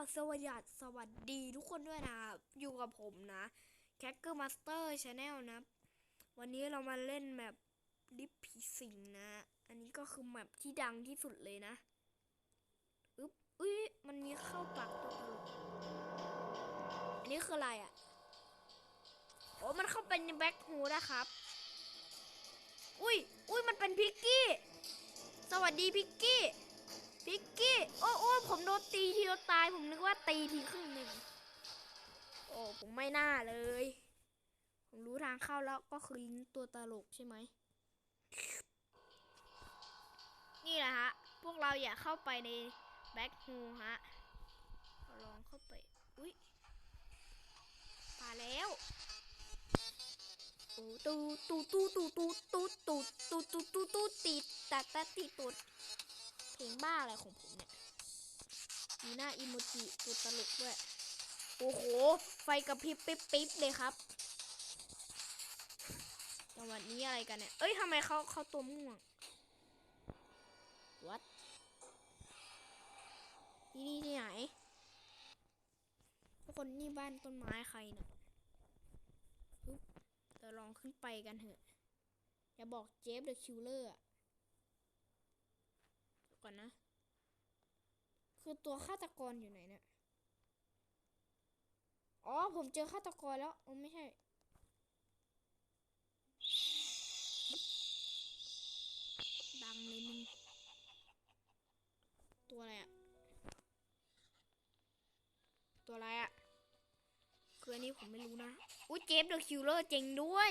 สวัสดีสวัสดีทุกคนด้วยนะ อยู่กับผมนะแค c เกอร์มาสเตอร์ชาแนลนะ วันนี้เรามาเล่นแมปลิปผีสิงนะ อันนี้ก็คือแมปที่ดังที่สุดเลยนะอึ๊บอุ้ยมันมีเข้าปากตัวตลกอันนี้คืออะไรอะโอ้มันเข้าไปในแบ็คฮูนะครับ อุ้ยอุ้ยมันเป็นพิกกี้ สวัสดีพิกกี้ พิกกี้ โอ้โอ้ผมโดนตีทีเดียวตาย ผมนึกว่าตีทีครึ่งหนึ่ง โอ้ ผมไม่น่าเลย ผมรู้ทางเข้าแล้วก็คือลิงก์ตัวตลกใช่ไหม นี่แหละฮะ พวกเราอย่าเข้าไปในแบ็คฮูฮะลองเข้าไป อุ้ยมาแล้วตูตูตูตูตูตูตูตูตูตูตูตูติดตัดตัดติดตุดเพ ลงบ้าอะไรของผมเนี่ย มีหน้าอิโมจิตัวตลกด้วย โอ้โห ไฟกระพริบปิ๊บปิ๊บเลยครับจังหวัดนี้อะไรกันเนี่ย เอ้ยทำไมเขาเขาตัวม่วง วัดที่นี่ที่ไหน ทุกคนนี่บ้านต้นไม้ใครเนี่ยปึ๊บเดี๋ยวลองขึ้นไปกันเถอะ อย่าบอกเจฟเดอะคิวเลอร์อะ ก่อนนะ คือตัวฆาตกรอยู่ไหนเนี่ย อ๋อ ผมเจอฆาตกรแล้วอ๋อไม่ใช่ ดังเลยมึง ตัวอะไรอะตัวอะไรอะคืออันนี้ผมไม่รู้นะ อุ้ยเจฟเดอะคิวเลอร์เจ๋งด้วย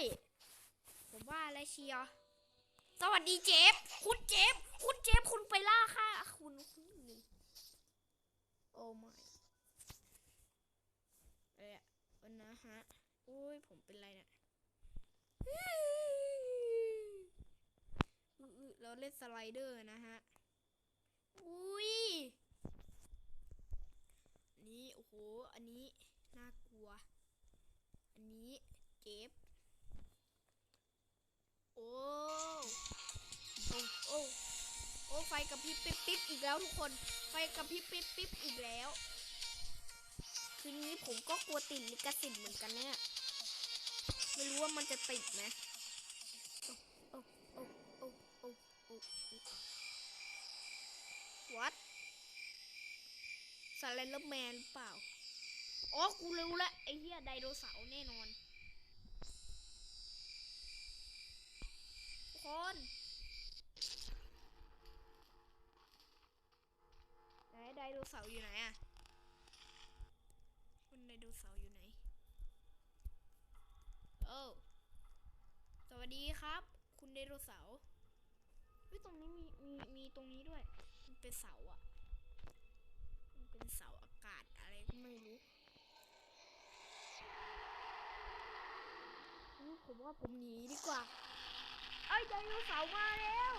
ผมว่าอะไรเชียร์ สวัสดีเจฟคุณเจฟคุณเจฟคุณไปล่าค่ะ คุณคุณโอ้ไม่เอะวันนะฮะอุ้ยผมเป็นไรเนี่ยเราเล่นสไลเดอร์นะฮะ อุ้ยนนี้โอ้โห อันนี้ น่ากลัว อันนี้ เจฟโอ้ โอ้โอ้ไฟกระพริบปิ๊บปิ๊บอีกแล้วทุกคน ไฟกระพริบปิ๊บปิ๊บอีกแล้วทีนี้ผมก็กลัวติดลิขสิทธิ์เหมือนกันเนี่ย ไม่รู้ว่ามันจะติดไหมโอ้โอ้โอ้โอ้โอ้โอ้วัดสไลเลอร์แมนเปล่า อ๋อ กูรู้แล้วไอ้เหี้ยไดโนเสาร์แน่นอน ทุกคนไหนไดโนเสาร์อยู่ไหนอะคุณไดโนเสาร์อยู่ไหน โอ้สวัสดีครับ คุณไดโนเสาร์เฮ้ยตรงนี้มีมีมีตรงนี้ด้วย มันเป็นเสาอะมันเป็นเสาอากาศอะไรก็ไม่รู้อุ๊ยผมว่าผมหนีดีกว่า ไอ้ยไดโนเสาร์มาแล้ว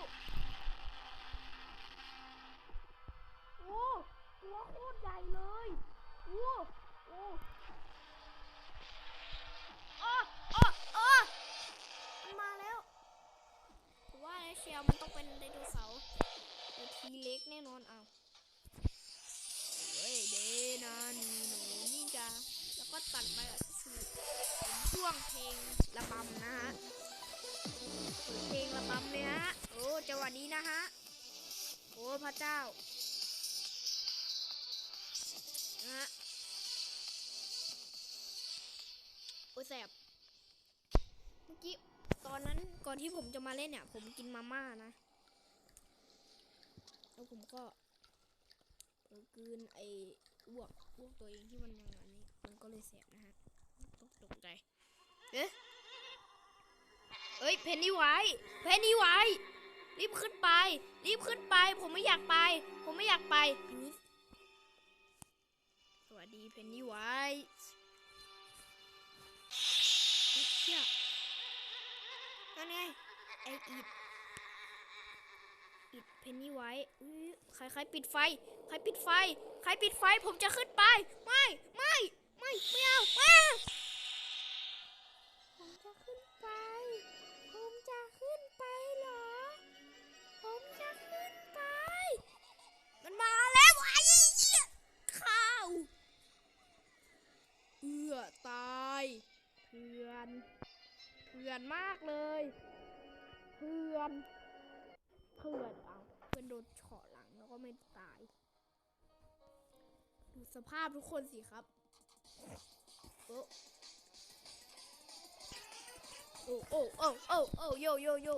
ระเจ้านะฮะโอ้แสบเมื่อกี้ตอนนั้นก่อนที่ผมจะมาเล่นเนี่ย ผมกินมาม่านะ แล้วผมก็เกลืนไอ้อ้วกอ้วกตัวเองที่มันยังอันนี้ มันก็เลยแสบนะฮะต้องตกใจ เอ๊ะเอ้ย เพนนี่ไว้ เพนนี่ไว้ รีบขึ้นไป รีบขึ้นไป ผมไม่อยากไป ผมไม่อยากไป สวัสดีเพนนี่ไว้เชี่ยนั่นไงไออิดอิดเพนนี่ไว้ใครใครปิดไฟ ใครปิดไฟ ใครปิดไฟ ผมจะขึ้นไป ไม่ ไม่ ไม่ ไม่เอาไม่ อนเพื่อนเอาเพื่อนโดนเฉาะหลังแล้วก็ไม่ตาย ดูสภาพทุกคนสิครับโอ้โอ้โอ้โอ้โอ้โอ้โยโยโย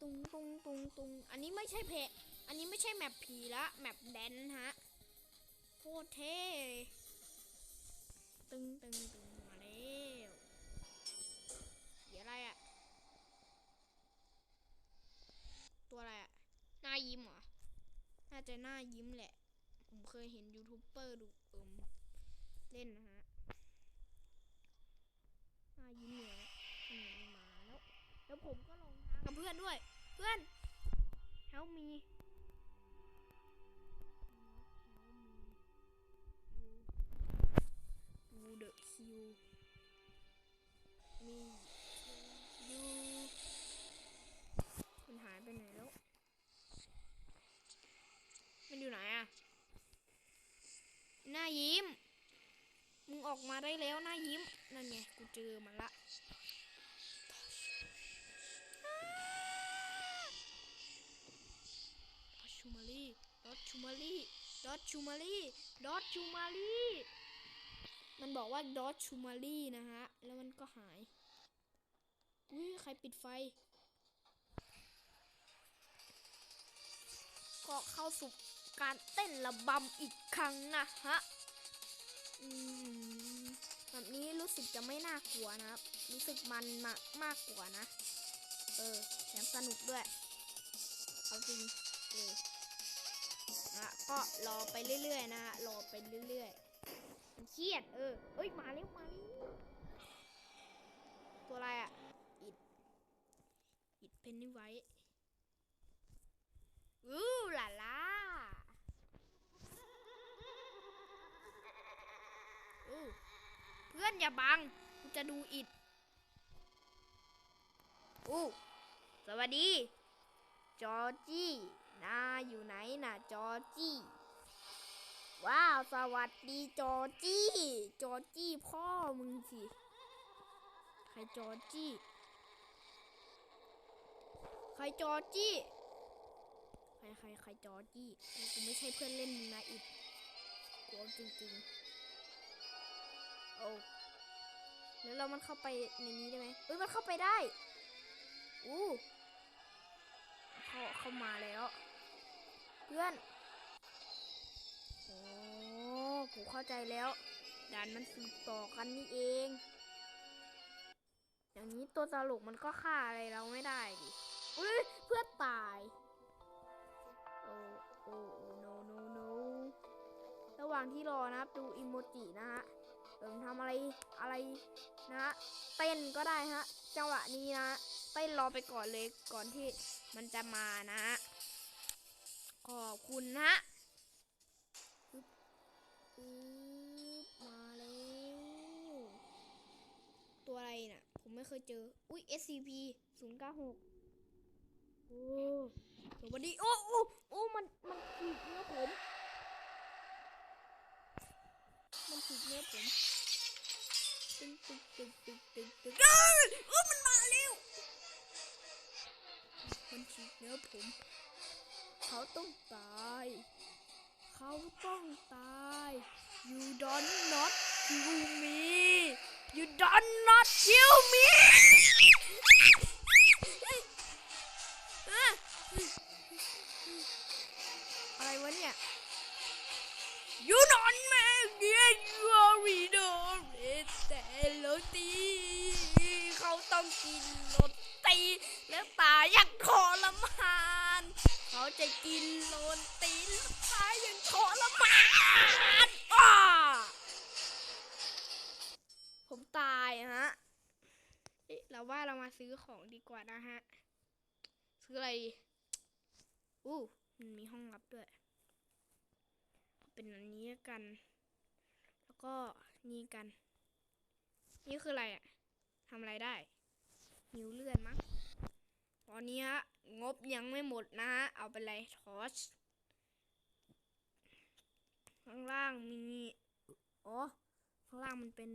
ตุงตุงตุงตุงอันนี้ไม่ใช่เพะอันนี้ไม่ใช่แมปผีละแมปแดนฮะโคตรเท่ตึงตึงตึง ตัวอะไรอะหน้ายิ้มเหรอ น่าจะหน้ายิ้มแหละ ผมเคยเห็นยูทูบเบอร์ดูเอิมเล่นนะฮะหน้ายิ้มเนี่ยนะอืมมาแล้ว แล้วผมก็ลงทางกับเพื่อนด้วย เพื่อน help me you the kill me you มันหายไปไหนแล้ว มัน อยู่ไหนอะหน้ายิ้ม มึงออกมาได้แล้วหน้ายิ้ม นั่นไงกูเจอมันละดอทชูมารีดอทชูมารีดอทชูมารีดอทชูมารีมันบอกว่าดอทชูมารีนะฮะ แล้วมันก็หาย อุ้ยใครปิดไฟก็เข้าสู่ การเต้นระบำอีกครั้งนะฮะแบบนี้รู้สึกจะไม่น่ากลัวนะครับ รู้สึกมันมากมากกว่านะ เออแถมสนุกด้วย เอาจริงเออนะก็รอไปเรื่อยๆนะฮะรอไปเรื่อยๆเครียดเออเอ้ยมาแล้วมาแล้วตัวอะไรอะอิดอิดเพนนี่ไว้อู้หล่าล่า เพื่อนอย่าบังกูจะดูอิดอู้สวัสดี จอร์จี้นาอยู่ไหนน่ะจอร์จี้ ว้าว สวัสดีจอร์จี้ จอร์จี้พ่อมึงสิ ใครจอร์จี้ ใครจอร์จี้ ใครใครใครจอร์จี้ กูไม่ใช่เพื่อนเล่นมึงนะอิดกูเอาจริงๆ อ้แล้วเรามันเข้าไปในนี้ได้ไหมเอ้ยมันเข้าไปได้อู้เขาเข้ามาแล้ว เพื่อนโอ้กูเข้าใจแล้วด่านมันสืบต่อกันนี่เอง อย่างนี้ตัวตลกมันก็ฆ่าอะไรเราไม่ได้ดิอุ้ยเพื่อนตายโอ้โอ้โอ้ no no no ระหว่างที่รอนะครับดูอิโมจินะฮะ เอิมทำอะไรอะไรนะฮะเต้นก็ได้ฮะจังหวะนี้นะเต้นรอไปก่อนเลยก่อนที่มันจะมานะฮะขอบคุณนะฮะมาแล้วตัวอะไรน่ะ ผมไม่เคยเจอ อุ้ย SCP 096 โอ้สวัสดี โอ้โอ้โอ้มัน มันถีบเนื้อผม มันถีบเนื้อผมตึงตึงตึงตึงตึงตึงเอ้ยเอ้ยมันมาแล้วมันถีบเนื้อผม เขาต้องตาย เขาต้องตาย you don't not kill me you don't not kill me อะไรวะเนี่ย You don't make it you are it แต่โรตีเขาต้องกินโรตีแล้วตายอย่างทรมาน เขาจะกินโรตีแล้วตายอย่างทรมานอ้าผมตายฮะเราว่าเรามาซื้อของดีกว่านะฮะ ซื้ออะไรดีอู้มันมีห้องลับด้วย เป็นอันนี้กัน ก็นี่กัน นี่คืออะไรอะทำอะไรได้หิ้วเลื่อดมั้งตอนนี้ฮะ งบยังไม่หมดนะฮะ เอาไปเลยทอชข้างล่างมีอ๋อข้างล่างมันเป็น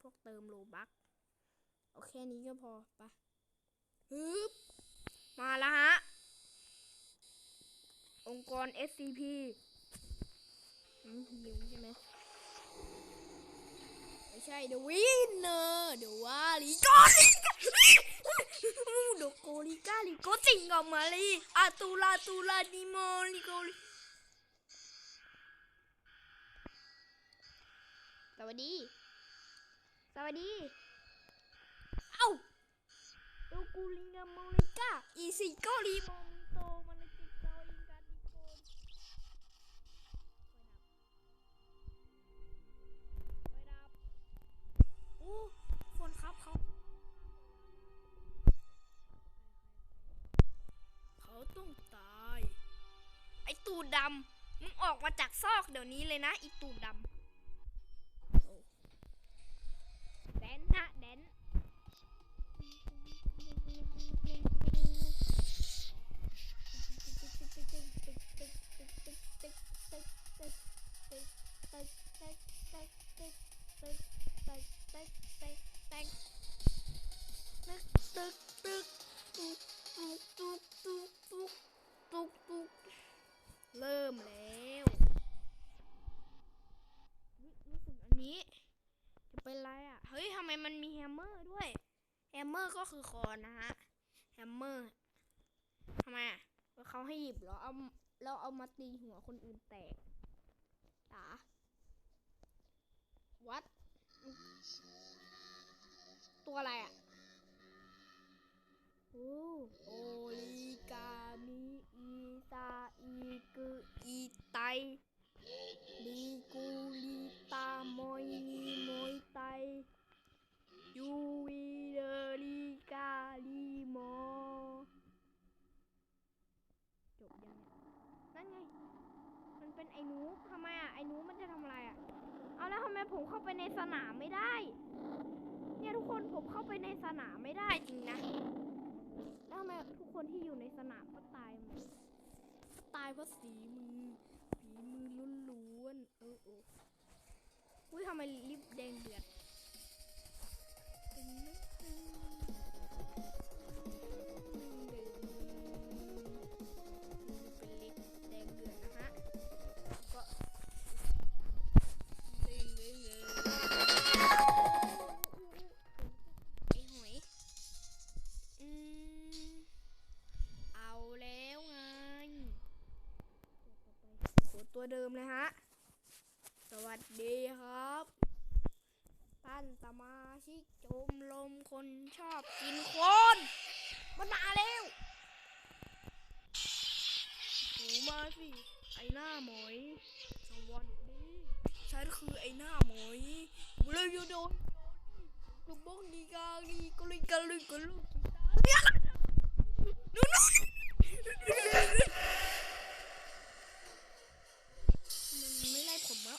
พวกเติมโลบักโเอาแค่นี้ก็พอไปะฮึบมาแล้วฮะ องค์กร SCP อืมหิวใช่ไหม ใช่ The Winner The ว่าลิโกลิกาเดโกลิกาลิโกจิงออกมาเลยอาตูลาตูลาดิโมลิโกลิสวัสดี สวัสดี เอ้าโดกูลิงกามอลิกาอีซิโกลิโม คนครับเขาเขาต้องตาย ไอตูดดำมึงออกมาจากซอกเดี๋ยวนี้เลยนะไอตูดดำ เริ่มแล้วรู้สึกอันนี้ จะเป็นไรอะ เฮ้ยทำไมมันมีแฮมเมอร์ด้วย แฮมเมอร์ก็คือคอนนะฮะ แฮมเมอร์ทำไมอะเขาให้หยิบเหรอเอาเราเอามาตีหัวคนอื่นแตกตาวัด ตัวอะไรอะโอ้โอลิกามิอีตาอีกุอีไตลีกูลีตามอยนีมอยไตยูวีเดลีกาลีโมจบยังเนี่ยนั่นไง มันเป็นไอ้หนูทำไมอะ ไอ้หนูมันจะทำอะไรอะ เอาแล้วทำไมผม เข้าไปในสนามไม่ได้ เนี่ยทุกคนผมเข้าไปในสนามไม่ได้จริงนะแล้วทำไมทุกคนที่อยู่ในสนามก็ตายหมดตายเพราะสีมือผีมือล้วนๆเออเอออุ้ยทำไมลิปแดงเดือดเป็นะตึงเป็น หนูมาสิ ไอหน้าหมอยสวัสดีฉันคือไอหน้าหมอยเลยอยู่โดนลูกบงดีกาลีก็เลยกันเลยกันลูกกีตาร์นี่ยนู่นมันไม่ไล่ผมแล้ว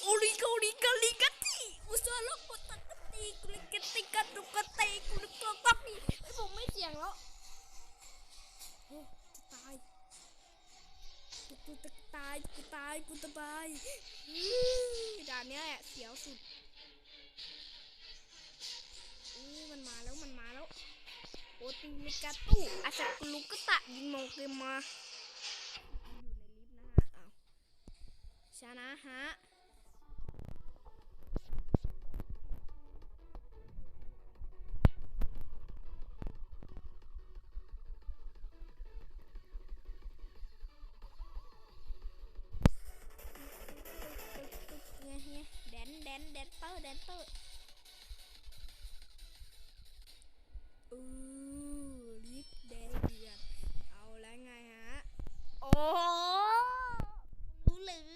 โอลิกาลิกาลิกาตีอุสาลกุตกตีกุลิกาติกาตุกตีกุลิกาตักนี่ไอผมไม่เสียงแล้วโอ้จะตาย กูกูจะตายกูตายกูจะตายด่านเนี้ยแหละเสียวสุดอู้มันมาแล้วมันมาแล้วโอตีมิกาตู้อาสักลุกกตะยิงโมเกมมาอยู่ในลิฟต์นะฮะอ้าวชนะฮะ ดนแดนแดนเตอร์แดนเตอร์อือลิฟแดงเดือดเอาแล้วไงฮะ โอ้รู้หรือ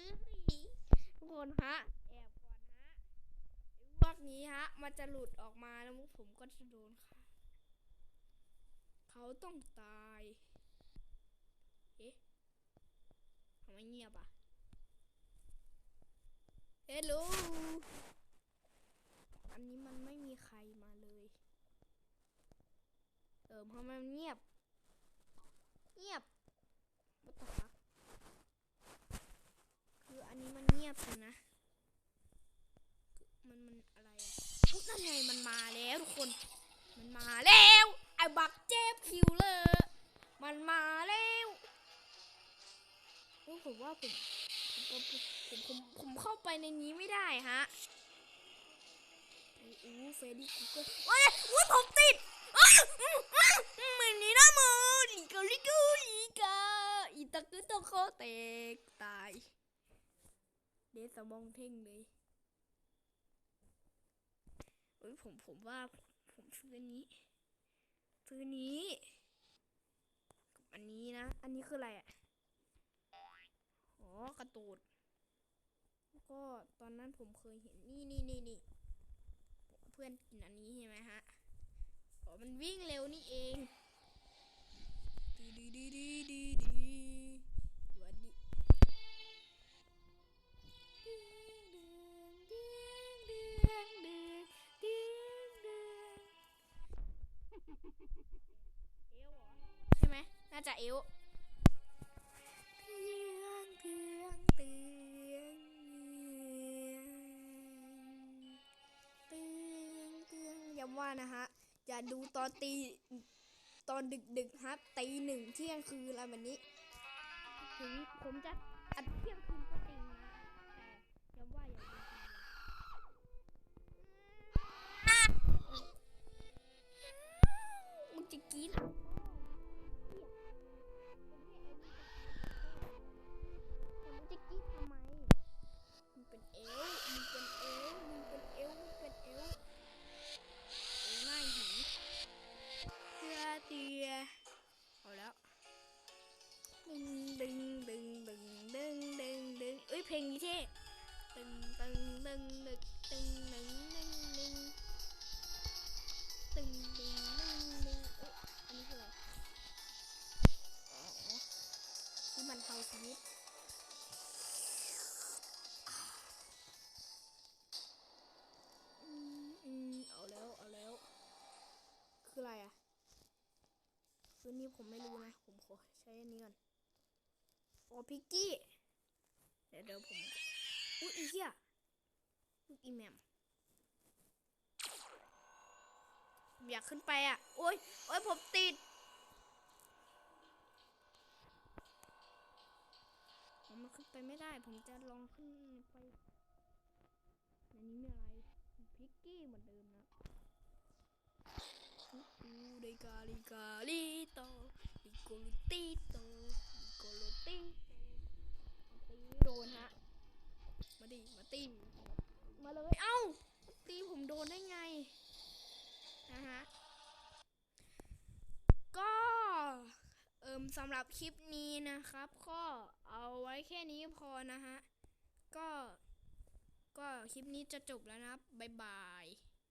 ทุกคนฮะ แอบก่อนฮะพวกนี้ฮะ มันจะหลุดออกมาแล้วพวกผมก็จะโดนค่ะ เขาต้องตาย เอ๊ะทำไมเงียบอะ เฮลโหลอันนี้มันไม่มีใครมาเลย เออเพราะมันเงียบ เงียบ What the fuck คืออันนี้มันเงียบอยู่นะคือมันมันอะไรอะอุ๊ยนั่นไงมันมาแล้วทุกคน มันมาแล้วไอ้บักเจ็บคิวเลอร์มันมาแล้วโอ้ผมว่าผม ผมผมผมผมเข้าไปในนี้ไม่ได้ฮะอู้เฟรดี้กูเกิลโอ้ยอุ้ยผมติดเหมือนนี้นะโมลิกาลิกูลิกาอีตะกุตะโคเตกตาย เดสมองเท่งเลยเอ้ยผมผมว่าผมซื้ออันนี้ ซื้อนี้ อันนี้นะ อันนี้คืออะไรอะ กระตูดแล้วก็ตอนนั้นผมเคยเห็นนี่นี่นี่นี่เพื่อนกินอันนี้ใช่ไหมฮะอ๋อมันวิ่งเร็วนี่เองดีดีดีดีดีดีสวัสดีใช่ไหมน่าจะเอว อย่าดูตอนตีตอนดึกดึกๆครับตีหนึ่งเที่ยงคืนอะไรแบบนี้ ถึงผมจะ เทาชีวิตอืมเอาแล้วเอาแล้ว คืออะไรอะคือนี่ผมไม่รู้นะ ผมขอใช้อันนี้ก่อนโอ้พิกกี้ เดี๋ยวเดี๋ยวผมอุ้ยอีเหี้ยลูกอีแมมผมอยากขึ้นไปอะ โอ้ยโอ้ยผมติด ผมมัน ขึ้นไปไม่ได้ ผมจะลองขึ้นไปในนี้มีอะไรพิกกี้เหมือนเดิมนะอูดกาลิกาลิโตลิโกลิติโตลิโกลติตีโดนฮะ มาดิ มาตีมาเลย เอ้า ตีผมโดนได้ไง นะฮะ ก็ เอิมสำหรับคลิปนี้นะครับ ก็เอาไว้แค่นี้พอนะฮะ ก็ ก็คลิปนี้จะจบแล้วนะครับ บ๊ายบาย